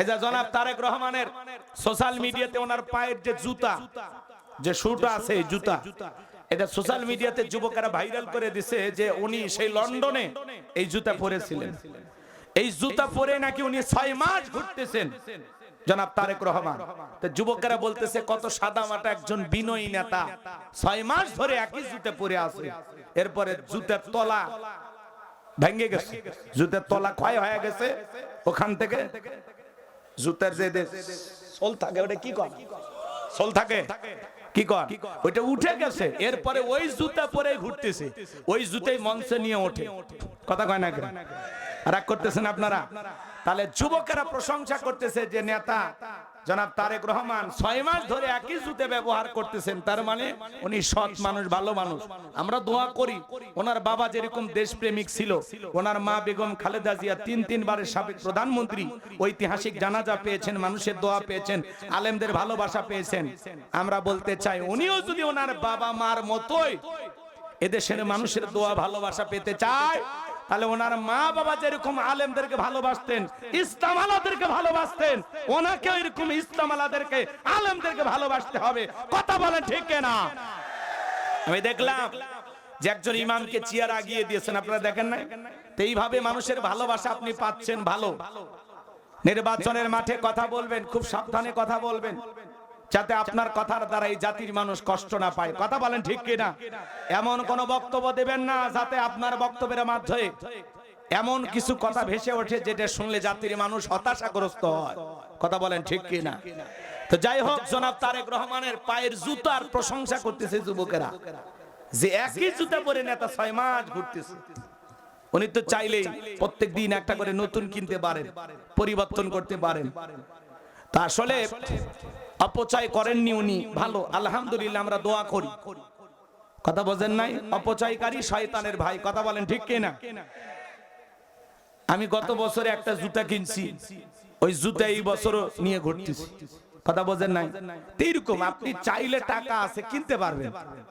এই জনাব তারেক রহমানের সোশ্যাল মিডিয়াতে ওনার পায়ের যে জুতা, যে শুটা আছে জুতা, এটা সোশ্যাল মিডিয়াতে যুবকেরা ভাইরাল করে দিছে যে উনি সেই লন্ডনে এই জুতা পরেছিলেন। এই জুতা পরে নাকি উনি ছয় মাস ঘুরতেছেন, জনাব তারেক রহমান। তো যুবকেরা বলতেছে, কত সাদা মাটা একজন বিনয়ী নেতা, ছয় মাস ধরে একই জুতা পরে আছে। এরপরে জুতার তলা ভেঙে গেছে, জুতার তলা ক্ষয় হয়ে গেছে, ওখান থেকে জুতার যে সোল থাকে ওটা কি কর সোল থাকে? কি কর ওইটা উঠে গেছে এরপরে ওই জুতা পরে ঘুরতেছে। ওই জুতাই মঞ্চে নিয়ে ওঠে। কথা কয় না? রাগ করতেছেন আপনারা? তাহলে যুবকেরা প্রশংসা করতেছে যে নেতা জনাব তারেক রহমান, ছয় মাস ধরে একই জুতে ব্যবহার করতেছেন। তার মানে উনি সৎ মানুষ, ভালো মানুষ। আমরা দোয়া করি, ওনার বাবা যেরকম দেশপ্রেমিক ছিল, ওনার মা বেগম খালেদা জিয়া তিন তিনবারের সাবেক প্রধানমন্ত্রী, ঐতিহাসিক জানাজা পেয়েছেন, মানুষের দোয়া পেয়েছেন, আলেমদের ভালোবাসা পেয়েছেন। আমরা বলতে চাই, উনিও যদি ওনার বাবা মার মতোই এদেশের মানুষের দোয়া, ভালোবাসা পেতে চায় তাহলে ওনার মা বাবা যেরকম আলেমদেরকে ভালোবাসতেন ইসলাম আলাদেরকে ভালোবাসতেন, ওনাকেও এরকম ইসলাম আলাদেরকে আলেমদেরকে ভালোবাসতে হবে। কথা বলেন ঠিক না আমি দেখলাম যে একজন ইমামকে চেয়ার আগিয়ে দিয়েছেন, আপনারা দেখেন না এইভাবে মানুষের ভালোবাসা আপনি পাচ্ছেন ভালো। নির্বাচনের মাঠে কথা বলবেন, খুব সাবধানে কথা বলবেন। যাতে আপনার কথার দ্বারা এই জাতির মানুষ কষ্ট না পায়। কথা বলেন ঠিক কিনা? এমন কোন বক্তব্য দেবেন না যাতে আপনার বক্তব্যের মাধ্যমে এমন কিছু কথা ভেসে ওঠে যেটা শুনলে জাতির মানুষ হতাশাগ্রস্ত হয়। কথা বলেন ঠিক কিনা? তো যাই হোক, জনাব তারেক রহমানের পায়ের জুতার প্রশংসা করতেছে যুবকেরা। যে একই জুতা পরে নেতা ছয় মাস ঘুরতেছে। উনি তো চাইলেই প্রত্যেক দিন একটা করে নতুন কিনতে পারেন, পরিবর্তন করতে পারেন। তা আসলে অপচয় করেননি উনি। ভালো, আলহামদুলিল্লাহ আমরা দোয়া করি। কথা বোঝেন নাই? অপচয়কারী শয়তানের ভাই, কথা বলেন ঠিক কিনা? আমি গত বছরে একটা জুতা কিনছি। ওই জুতা এই বছরও নিয়ে ঘুরতেছি। কথা বোঝেন নাই? এইরকম আপনি চাইলে টাকা আছে, কিনতে পারবেন।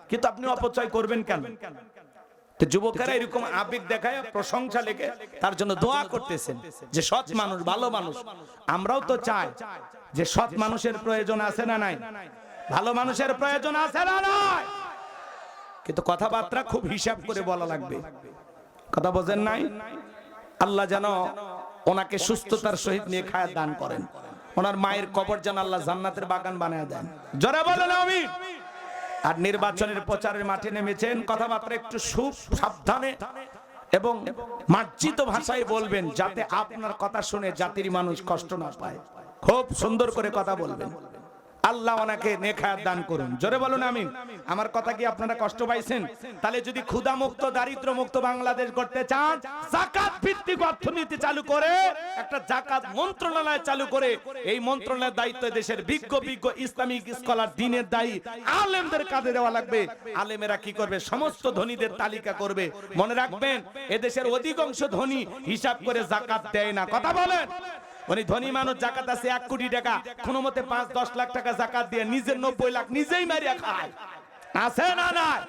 কিন্তু আপনি অপচয় করবেন কেন? তো যুবকেরা এরকম আবেগ দেখায় প্রশংসা লেগে তার জন্য দোয়া করতেছেন যে সৎ মানুষ ভালো মানুষ। আমরাও তো চাই যে সৎ মানুষের প্রয়োজন আছে না নাই। ভালো মানুষের প্রয়োজন আছে না নাই। কিন্তু কথাবার্তা খুব হিসাব করে বলা লাগবে। কথা বোঝেন নাই? আল্লাহ যেন ওনাকে সুস্থতার সহিত নিয়ে খায় দান করেন। ওনার মায়ের কবর যেন আল্লাহ জান্নাতের বাগান বানায় দেন। জোরে বলেন আমি আর নির্বাচনের প্রচারের মাঠে নেমেছেন, কথাবার্তা একটু সুখ সাবধানে এবং মার্জিত ভাষায় বলবেন যাতে আপনার কথা শুনে জাতির মানুষ কষ্ট না পায়। খুব সুন্দর করে কথা বলবেন। আল্লাহ ওনাকে নেখায়াত দান করুন। জোরে বলুন আমিন। আমার কথা কি আপনারা কষ্ট পাইছেন? তাহলে যদি ক্ষুধা মুক্ত দারিদ্র মুক্ত বাংলাদেশ করতে চান, জাকাত ভিত্তিক অর্থনীতি চালু করে, একটা জাকাত মন্ত্রণালয় চালু করে, এই মন্ত্রণালয়ের দায়িত্ব দেশের বিজ্ঞ বিজ্ঞ ইসলামিক স্কলার, দিনের দায়ী, আলেমদের কাজে দেওয়া লাগবে। আলেমেরা কি করবে? সমস্ত ধনীদের তালিকা করবে। মনে রাখবেন, এদেশের অধিকাংশ ধনী হিসাব করে জাকাত দেয় না। কথা বলেন। উনি ধনী মানুষ, জাকাত আছে এক কোটি টাকা। কোনো মতে পাঁচ, দশ লাখ টাকা জাকাত দিয়ে নিজের নব্বই লাখ নিজেই মারিয়া খায়। আছে না নাই?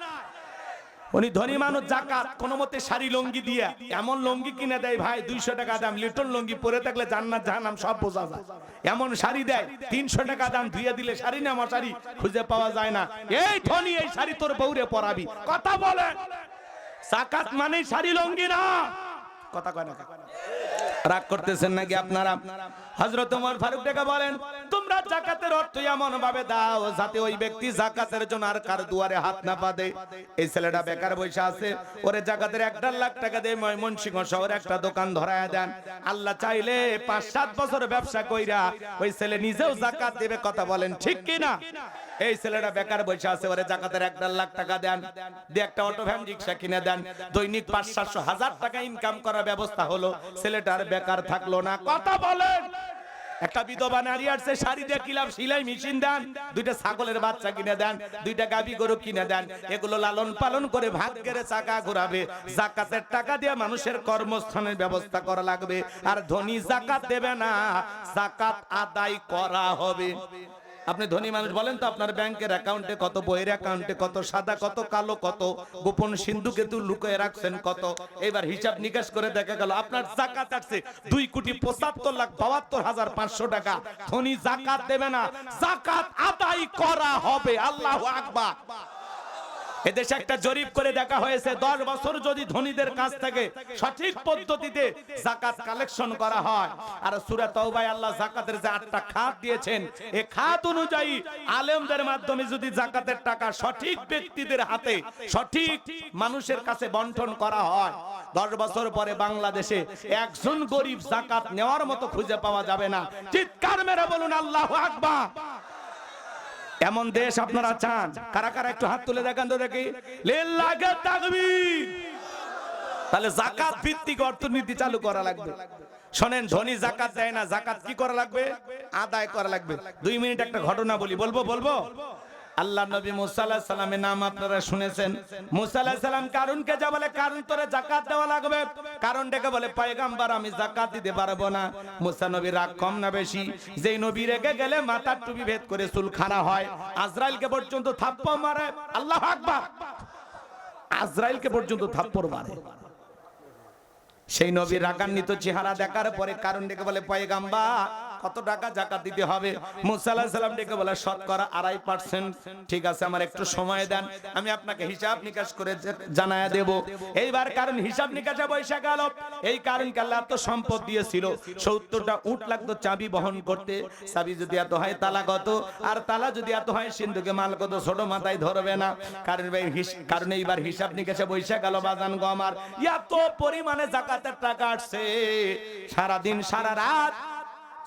উনি ধনী মানুষ, জাকাত, কোনো মতে শাড়ি, লঙ্গি দিয়ে এমন লঙ্গি কিনে দেয়, ভাই, দুইশো টাকা দাম লিটন লঙ্গি পরে থাকলে জান্নাত, জাহান্নাম সব বোঝা যায়। এমন শাড়ি দেয়, তিনশো টাকা দাম ধুয়ে দিলে শাড়ি না, আমার শাড়ি খুঁজে পাওয়া যায় না। এই ধনী, এই শাড়ি তোর বউরে পরাবি। কথা বলেন। জাকাত মানে শাড়ি, লঙ্গি না, কথা কয় না। রাগ করতেছেন নাকি আপনারা? হযরত ওমর ফারুক টাকা বলেন, তোমরা জাকাতের অর্থ এমন ভাবে দাও যাতে ওই ব্যক্তি জাকাতের জন্য আর কার দুয়ারে হাত না পাদে এই ছেলেটা বেকার বসে আছে। ওরে জাকাতের এক দেড় লাখ টাকা দিয়ে ময়মনসিংহ শহরে একটা দোকান ধরায় দেন। আল্লাহ চাইলে পাঁচ সাত বছর ব্যবসা কইরা ওই ছেলে নিজেও জাকাত দেবে কথা বলেন, ঠিক কি না? এই ছেলেটা বেকার বসে আছে, ওরে জাকাতের এক দেড় লাখ টাকা দেন। দিয়ে একটা অটো ভ্যান রিক্সা কিনে দেন। দৈনিক পাঁচ সাতশো হাজার টাকা ইনকাম করার ব্যবস্থা হলো। ছেলেটার বেকার থাকল না। কথা বলেন! একটা বিধবা নারী আসছে, শাড়ি দিয়ে কিলাম সিলাই মেশিন দেন, দুইটা ছাগলের বাচ্চা কিনে দেন, দুইটা গাবি গরু কিনে দেন, এগুলো লালন পালন করে ভাগ ভাগ্যের চাকা ঘোরাবে। জাকাতের টাকা দিয়ে মানুষের কর্মস্থানের ব্যবস্থা করা লাগবে। আর ধনী জাকাত দেবে না, জাকাত আদায় করা হবে। আপনি ধনী মানুষ বলেন তো, আপনার ব্যাংকের অ্যাকাউন্টে কত, বইয়ের অ্যাকাউন্টে কত, সাদা কত, কালো কত, গোপন সিন্ধু কেতু লুকিয়ে রাখছেন কত? এবার হিসাব নিকাশ করে দেখা গেল, আপনার জাকাত আসছে দুই কোটি পঁচাত্তর লাখ বাহাত্তর হাজার পাঁচশো টাকা। ধনী জাকাত দেবে না, জাকাত আদায় করা হবে, আল্লাহ আকবার। এদেশে একটা জরিপ করে দেখা হয়েছে, দশ বছর যদি ধনীদের কাছ থেকে সঠিক পদ্ধতিতে জাকাত কালেকশন করা হয়, আর সুরা তওবায় আল্লাহ জাকাতের যে আটটা খাত দিয়েছেন এই খাত অনুযায়ী আলেমদের মাধ্যমে যদি জাকাতের টাকা সঠিক ব্যক্তিদের হাতে, সঠিক মানুষের কাছে বন্টন করা হয়, দশ বছর পরে বাংলাদেশে একজন গরিব জাকাত নেওয়ার মতো খুঁজে পাওয়া যাবে না। চিৎকার মেরে বলুন, আল্লাহ আকবার! এমন দেশ আপনারা চান? কারা কারা একটু হাত তুলে দেখেন তো দেখি। তাহলে জাকাত ভিত্তিক অর্থনীতি চালু করা লাগবে। শোনেন, ধনী জাকাত দেয় না জাকাত কি করা লাগবে? আদায় করা লাগবে। দুই মিনিট একটা ঘটনা বলি। বলব বলব? আল্লাহ নবী মুসা আলাহিস সালামের নাম আপনারা শুনেছেন। মুসা আলাহিস সালাম কারণকে যা বলে কারণ তোরে জাকাত দেওয়া লাগবে। কারণ ডেকে বলে, পয়গাম্বার, আমি জাকাত দিতে পারব না। মুসা নবী রাগ কম না বেশি। যেই নবী রেগে গেলে মাথার টুপি ভেদ করে চুল খানা হয়। আজরাইলকে পর্যন্ত থাপ্পড় মারে। আল্লাহ আকবার! আজরাইলকে পর্যন্ত থাপ্পড় মারে। সেই নবীর রাগান্বিত চেহারা দেখার পরে কারণ ডেকে বলে পয়গাম্বা কত টাকা জাকাত দিতে হবে? মুসা আলাইহিস সালাম ডেকে বলে, শতকরা আড়াই পার্সেন্ট ঠিক আছে, আমার একটু সময় দেন, আমি আপনাকে হিসাব নিকাশ করে জানায়া দেব। এইবার কারণ হিসাব নিকাশে বৈশা গেল। এই কারণ আল্লাহ এত সম্পদ দিয়েছিল। সত্তরটা উট লাগতো চাবি বহন করতে। চাবি যদি এত হয় তালা কত আর তালা যদি এত হয় সিন্ধুকে মাল কত ছোট মাথায় ধরবে না। কারণ কারণ এইবার হিসাব নিকাশে বৈশা গেল বাজান গো আমার। এত পরিমাণে জাকাতের টাকা আসছে। সারাদিন, সারা রাত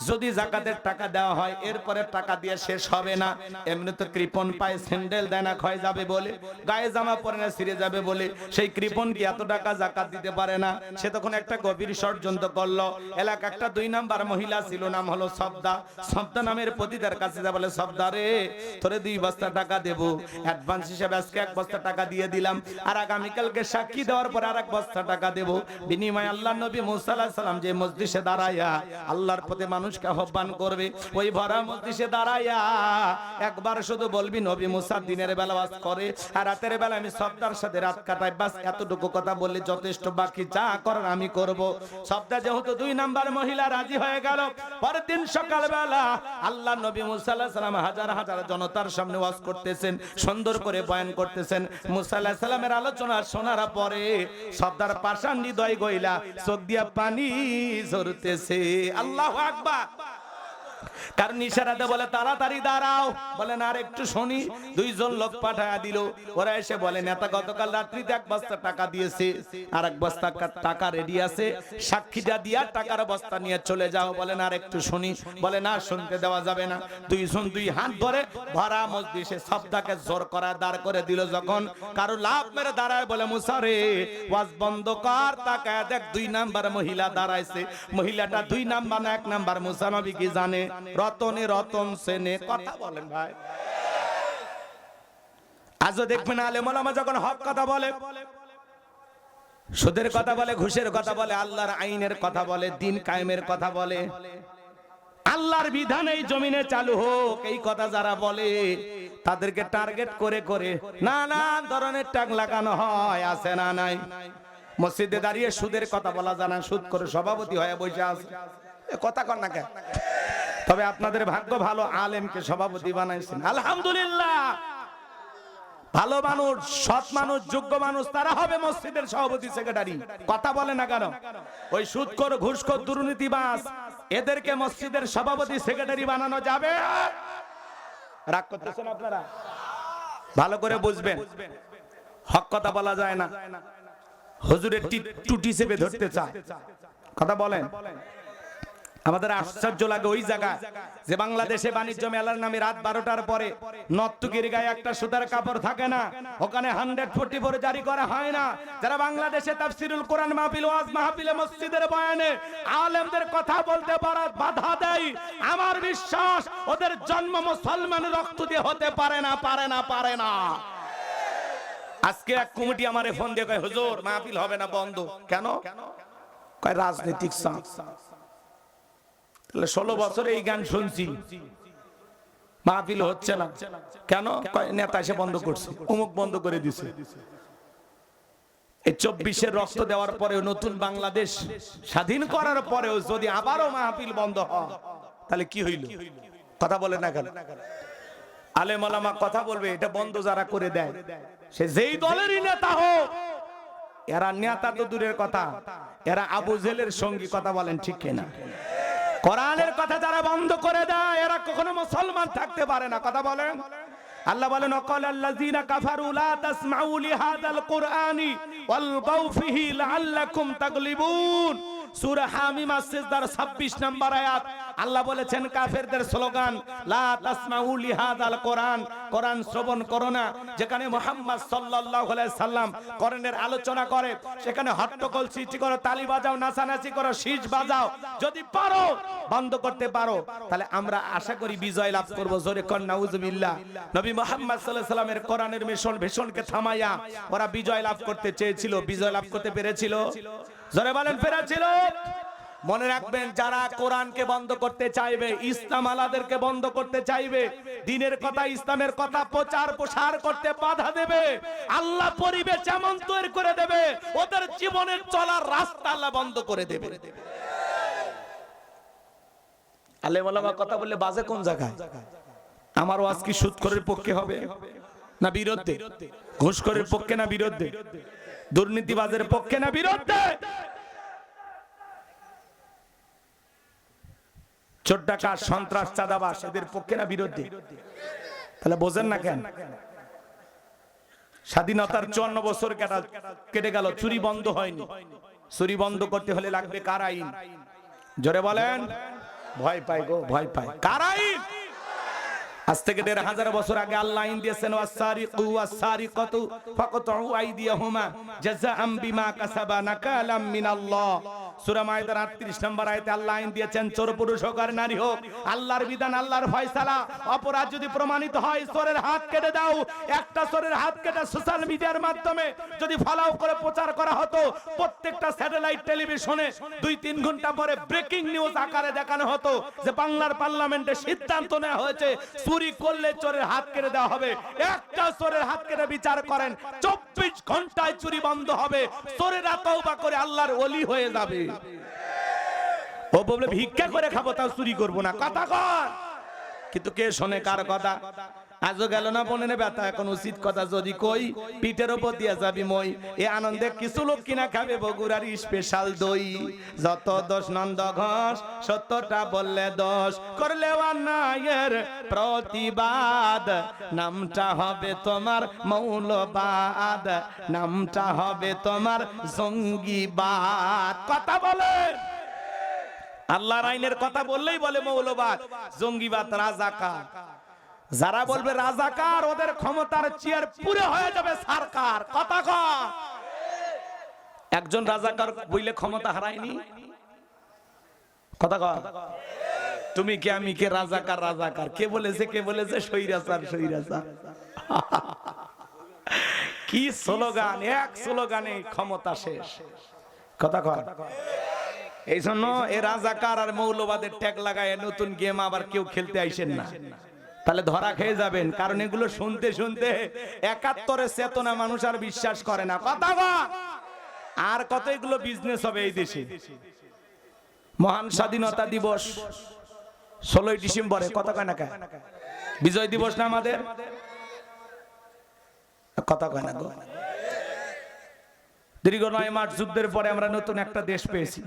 যদি জাকাতের টাকা দেওয়া হয়, এরপরে টাকা দিয়ে শেষ হবে না। এমনি তো কৃপন পায় স্যান্ডেল দেয় না ক্ষয় যাবে বলে, গায়ে জামা পরে না ছিঁড়ে যাবে বলে, সেই কৃপন কি এত টাকা জাকাত দিতে পারে না? সে তখন একটা গভীর ষড়যন্ত্র করল। এলাকা একটা দুই নাম্বার মহিলা ছিল, নাম হলো সবদা। সবদা নামের পতিতার কাছে যা বলে, সবদা রে, তোরে দুই বস্তা টাকা দেব। অ্যাডভান্স হিসেবে আজকে এক বস্তা টাকা দিয়ে দিলাম। আর আগামীকালকে সাক্ষী দেওয়ার পর আর এক বস্তা টাকা দেব। বিনিময় আল্লাহ নবী মুসা আলাইহিস সালাম যে মসজিদে দাঁড়াইয়া আল্লাহর প্রতি মানুষকে আহ্বান করবে। ওই ভরা মসজিদে দাঁড়াইয়া একবার শুধু বলবি, নবী মুসা, দিনের বেলা বাস করে আর রাতের বেলা আমি সবদার সাথে রাত কাটাই। বাস এতটুকু কথা বললে যথেষ্ট, বাকি যা করার আমি করব। সবদা যেহেতু দুই নাম্বার মহিলা রাজি হয়ে গেল, পরের দিন সকালবেলা আল্লাহ নবী মুসা সালাম হাজার হাজার জনতার সামনে ওয়াজ করতেছেন, সুন্দর করে বয়ান করতেছেন। মুসা সালামের আলোচনা শোনার পরে সবদার পাষাণ হৃদয় গইলা চোখ দিয়া পানি ঝরতেছে। আল্লাহু আকবার। Jeová কারণ ইশারাতে বলে, তাড়াতাড়ি দাঁড়াও। বলেন আর একটু শুনি। দুইজন লোক পাঠায়া দিল। ওরা এসে বলে, নেতা গতকাল রাত্রিতে এক বস্তা টাকা দিয়েছে আর এক বস্তা টাকা রেডি আছে। সাক্ষীটা দিয়া টাকার বস্তা নিয়ে চলে যাও। বলেন আর একটু শুনি। বলে, না, শুনতে দেওয়া যাবে না। দুইজন দুই হাত ধরে ভরা মসজিদে সবদাকে জোর করা দাঁড় করে দিল যখন। কারও লাভ মেরে দাঁড়ায় বলে মুসারে ওয়াজ বন্ধ কর তাকায় দেখ দুই নাম্বার মহিলা দাঁড়াইছে। মহিলাটা দুই নাম্বার না, এক নাম্বার মুসানবী কি জানে? রতনে, রতন সেনে কথা বলেন ভাই। আজও দেখবেন আলেম ওলামা যখন হক কথা বলে, সুদের কথা বলে, ঘুষের কথা বলে, আল্লাহর আইনের কথা বলে, দিন কায়েমের কথা বলে, আল্লাহর বিধান এই জমিনে চালু হোক, এই কথা যারা বলে, তাদেরকে টার্গেট করে করে, নানান ধরনের টাক লাগানো হয়, আছে না নাই? মসজিদে দাঁড়িয়ে সুদের কথা বলা জানা, সুদ করে সভাপতি হয়ে বসে আছে। কথা কর না কেন? তবে আপনাদের ভাগ্য ভালো, আলেমকে সভাপতি বানাইছেন। আলহামদুলিল্লাহ। ভালো মানুষ, সৎ মানুষ, যোগ্য মানুষ, তারা হবে মসজিদের সভাপতি, সেক্রেটারি। কথা বলে না কেন? ওই সুদখোর ঘুষখোর দুর্নীতিবাস এদেরকে মসজিদের সভাপতি, সেক্রেটারি বানানো যাবে? রাগ করতেছেন আপনারা? ভালো করে বুঝবেন। হক কথা বলা যায় না। হুজুরের টুটি চেপে ধরতে চায়। কথা বলেন। আমাদের আশ্চর্য লাগে ওই জায়গা যে বাংলাদেশে বাণিজ্য মেলার নামে রাত বারোটার পরে নর্তুকির গায়ে একটা সুতার কাপড় থাকে না। ওখানে হান্ড্রেড ফোর্টি ফোর জারি করা হয় না। যারা বাংলাদেশে তাফসিরুল কোরআন মাহফিল, ওয়াজ মাহফিলে, মসজিদের বয়ানে আলেমদের কথা বলতে পারা বাধা দেয়। আমার বিশ্বাস, ওদের জন্ম মুসলমান রক্ত দিয়ে হতে পারে না পারে না পারে না। আজকে এক কমিটি আমারে ফোন দিয়ে কয়, হুজুর, মাহফিল হবে না, বন্ধ। কেন? কয়, রাজনৈতিক চাপ। তাহলে ষোলো বছর এই গান শুনছি। মাহফিল হচ্ছে না। কেন? নেতা এসে বন্ধ করছে। অমুক বন্ধ করে দিছে। এই চব্বিশের রক্ত দেওয়ার পরেও নতুন বাংলাদেশ স্বাধীন করার পরেও যদি আবারও মাহফিল বন্ধ হয় তাহলে কি হইল? কথা বলে না কেন? আলে মালামা কথা বলবে এটা বন্ধ যারা করে দেয়। সে যেই দলেরই নেতা হোক এরা নেতা তো দূরের কথা। এরা আবু জেলের সঙ্গী কথা বলেন ঠিক কিনা? কোরআনের কথা যারা বন্ধ করে দেয়, এরা কখনো মুসলমান থাকতে পারে না। কথা বলেন। আল্লাহ বলেন নকল আল্লাযীনা কাফারু লা তাসমাউ লিহাদাল কুরআনি ওয়াল গাউফিহি লাআল্লাকুম তাগলিবুন। সূরা হামিম সিজদার 26 নম্বর আয়াত। আল্লাহ বলেছেন কাফেরদের স্লোগান, লা তাসমাউ লিহাদাল কোরআন। কোরআন শ্রবণ করো না। যেখানে মুহাম্মদ সাল্লাল্লাহু আলাইহি সাল্লাম কোরআনের আলোচনা করে, সেখানে হট্টগোল সৃষ্টি করো, তালি বাজাও, নাচানাচি করো বাজাও। যদি পারো, বন্ধ করতে পারো, তাহলে আমরা আশা করি বিজয় লাভ করব। জোরে কর, নাউজুবিল্লাহ। নবী মুহাম্মদ আলাইহি সাল্লামের কোরআনের মিশন ভীষণকে থামাইয়া ওরা বিজয় লাভ করতে চেয়েছিল, বিজয় লাভ করতে পেরেছিল। জোরে বলেন পেরেছিল মনে রাখবেন যারা কোরআনকে বন্ধ করতে চাইবে ইসলাম আলাদেরকে বন্ধ করতে চাইবে দিনের কথা ইসলামের কথা প্রচার প্রসার করতে বাধা দেবে। আল্লাহ পরিবেশ এমন তৈরি করে দেবে ওদের জীবনের চলার রাস্তা আল্লাহ বন্ধ করে দেবে। আলেম ওলামা কথা বললে বাজে কোন জায়গায়? আমার ওয়াজ কি সুদখোরের পক্ষে হবে? না বিরুদ্ধে? ঘুষখোরের পক্ষে না বিরুদ্ধে? দুর্নীতিবাজের পক্ষে না বিরুদ্ধে? চোর সন্ত্রাস চাঁদাবাস এদের পক্ষে না বিরুদ্ধে? তাহলে বোঝেন না কেন? স্বাধীনতার চুয়ান্ন বছর কেটে গেল চুরি বন্ধ হয়নি। চুরি বন্ধ করতে হলে লাগবে কার আইন? জোরে বলেন। ভয় পাই গো ভয় পাই কার আইন? আজ থেকে দেড় হাজার বছর আগে আল্লাহ আইন দিয়েছেন ওয়াসারিকু ওয়াসারিকাতু ফাকতাউ আইদিয়াহুমা জাযাআম বিমা কাসাবা নাকালাম মিনাল্লাহ। সূরা মাইদার 38 নম্বর আয়াতে আল্লাহ আইন দিয়েছেন, চোর পুরুষ হোক আর নারী হোক, আল্লাহর বিধান, আল্লাহর ফয়সালা, অপরাধ যদি প্রমাণিত চোরের হাত কেটে দাও। একটা চোরের হাত কেটে সোশ্যাল মিডিয়ার মাধ্যমে যদি ফলাও করে প্রচার করা হতো, প্রত্যেকটা স্যাটেলাইট টেলিভিশনে দুই তিন ঘণ্টা পরে ব্রেকিং নিউজ আকারে দেখানো হতো যে বাংলার পার্লামেন্টে সিদ্ধান্ত নেওয়া হয়েছে, চুরি করলে চোরের হাত কেটে দেওয়া হবে। একটা চোরের হাত কেটে বিচার করেন, চব্বিশ ঘন্টায় চুরি বন্ধ হবে। চোরেরা করে আল্লাহর ওলি হয়ে যাবে। ও বলে ভিক্ষা করে খাব, তাও চুরি করব না। কথা কর। কিন্তু কে শোনে কার কথা? আজও গেল না বনে ব্যথা, এখন উচিত কথা যদি কই, পিঠের ওপর দিয়া যাবি মই। এ আনন্দে কিছু লোক কিনা খাবে বগুড়ার স্পেশাল দই। যত দোষ নন্দ ঘোষ, সত্যটা বললে দোষ। করলে অন্যায়ের প্রতিবাদ। নামটা হবে তোমার মৌলবাদ। নামটা হবে তোমার জঙ্গিবাদ। কথা বলে। আল্লাহর আইনের কথা বললেই বলে মৌলবাদ। জঙ্গিবাদ রাজাকার। যারা বলবে রাজাকার, ওদের ক্ষমতার চেয়ার পুরে হয়ে যাবে সরকার। কথা কর একজন রাজাকার বইলে ক্ষমতা হারায়নি? কথা কর তুমি কে আমি কে রাজাকার রাজাকার? কে বলেছে কে বলেছে? সৈরাচার সৈরাচার কি স্লোগান, এক স্লোগানে ক্ষমতা শেষ। কথা কর এই জন্য এ রাজাকার আর মৌলবাদের ট্যাগ লাগায় নতুন গেম আবার কেউ খেলতে আইসেন না। তাহলে ধরা খেয়ে যাবেন। কারণ এগুলো শুনতে শুনতে একাত্তরের চেতনা মানুষ আর বিশ্বাস করে না। কথা। আর কত এগুলো বিজনেস হবে এই দেশে? মহান স্বাধীনতা দিবস ষোলোই ডিসেম্বরে কত না বিজয় দিবস না আমাদের? কথা কয় না দীর্ঘ নয় মাস যুদ্ধের পরে আমরা নতুন একটা দেশ পেয়েছি।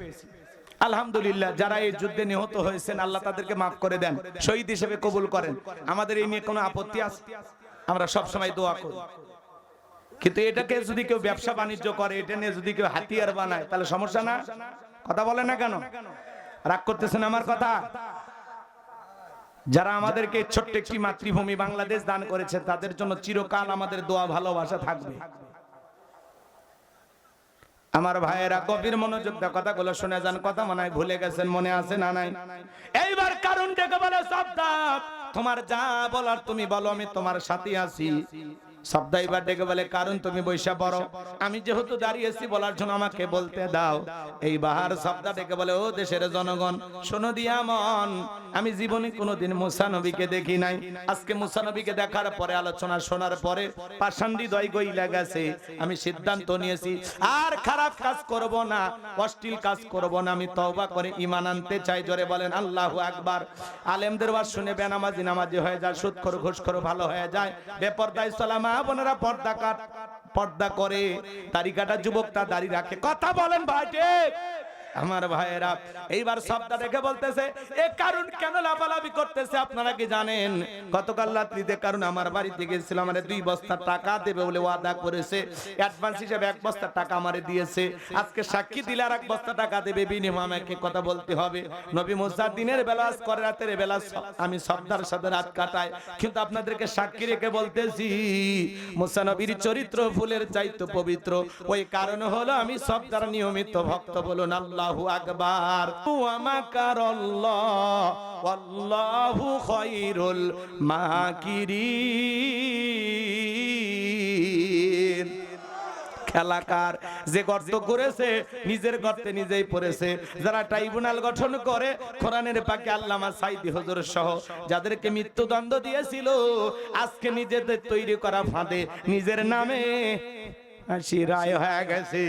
আলহামদুলিল্লাহ, যারা এই যুদ্ধে নিহত হয়েছেন, আল্লাহ তাদেরকে মাফ করে দেন, শহীদ হিসেবে কবুল করেন। আমাদের এই নিয়ে কোনো আপত্তি আছে? আমরা সব সময় দোয়া করি। কিন্তু এটাকে যদি কেউ ব্যবসা বাণিজ্য করে, এটা নিয়ে যদি কেউ হাতিয়ার বানায়, তাহলে সমস্যা না? কথা বলে না কেন? রাগ করতেছেন আমার কথা? যারা আমাদেরকে ছোট্ট একটি মাতৃভূমি বাংলাদেশ দান করেছে, তাদের জন্য চিরকাল আমাদের দোয়া ভালোবাসা থাকবে। আমার ভাইয়েরা গভীর মনোযোগ দিয়ে কথাগুলো শুনে যান, কথা মনে ভুলে গেছেন, মনে আছে না নাই? এইবার কারণ ডেকে বলে সব তোমার যা বলার তুমি বলো, আমি তোমার সাথে আছি। ডেকে বলে, কারণ তুমি বৈশা আমি যেহেতু দাঁড়িয়েছি বলার জন্য আমাকে বলতে দাও। এই বাহার ডেকে বলে, ও দেশের জনগণ, শোনো দিয়া মন, আমি জীবনে কোনোদিন মুসা নবীকে দেখি নাই। আজকে মুসা নবীকে দেখার পরে, আলোচনা শোনার পরে পাষান্ডি দয় গইলা গেছে। আমি সিদ্ধান্ত নিয়েছি, আর খারাপ কাজ করব না, অশ্লীল কাজ করব না, আমি তওবা করে ঈমান আনতে চাই। জোরে বলেন, আল্লাহু আকবার। আলেমদের ওয়াজ শুনে বেনামাজি নামাজি হয়ে যায় সুদখোর ঘুষখোর ভালো হয়ে যায়, বেপরদায় সালামা বোনেরা পর্দা কাট পর্দা করে। দাড়ি কাটা যুবক তার দাড়ি রাখে। কথা বলেন ভাই আমার ভাইয়েরা, এইবার সবটা দেখে বলতেছে, এ কারণ কেন লাফালাফি করতেছে আপনারা কি জানেন? গতকাল রাত্রিতে কারণ আমার বাড়িতে গেছিল আমার দুই বস্তা টাকা দেবে বলে ওয়াদা করেছে। অ্যাডভান্স হিসেবে এক বস্তা টাকা আমারে দিয়েছে। আজকে সাক্ষী দিলে আর এক বস্তা টাকা দেবে, বিনিময়ে আমাকে কথা বলতে হবে। নবী মুসা দিনের বেলা করে রাতের বেলা আমি সবদার সাথে রাত কাটাই। কিন্তু আপনাদেরকে সাক্ষী রেখে বলতেছি, মুসা নবীর চরিত্র ফুলের চাইতো পবিত্র। ওই কারণ হলো আমি সবদার নিয়মিত ভক্ত বলুন, আল্লাহু আকবার। আমাকার আল্লাহু খায়রুল মাকিরিন। খেলাকার যে গর্ত করেছে, নিজের গর্তে নিজেই পড়েছে। যারা ট্রাইব্যুনাল গঠন করে, কোরআনের পাকে আল্লামা সাইদি হুজুর সহ, যাদেরকে মৃত্যুদণ্ড দিয়েছিল, আজকে নিজেদের তৈরি করা ফাঁদে, নিজের নামে হাসি রায় হয়ে গেছে।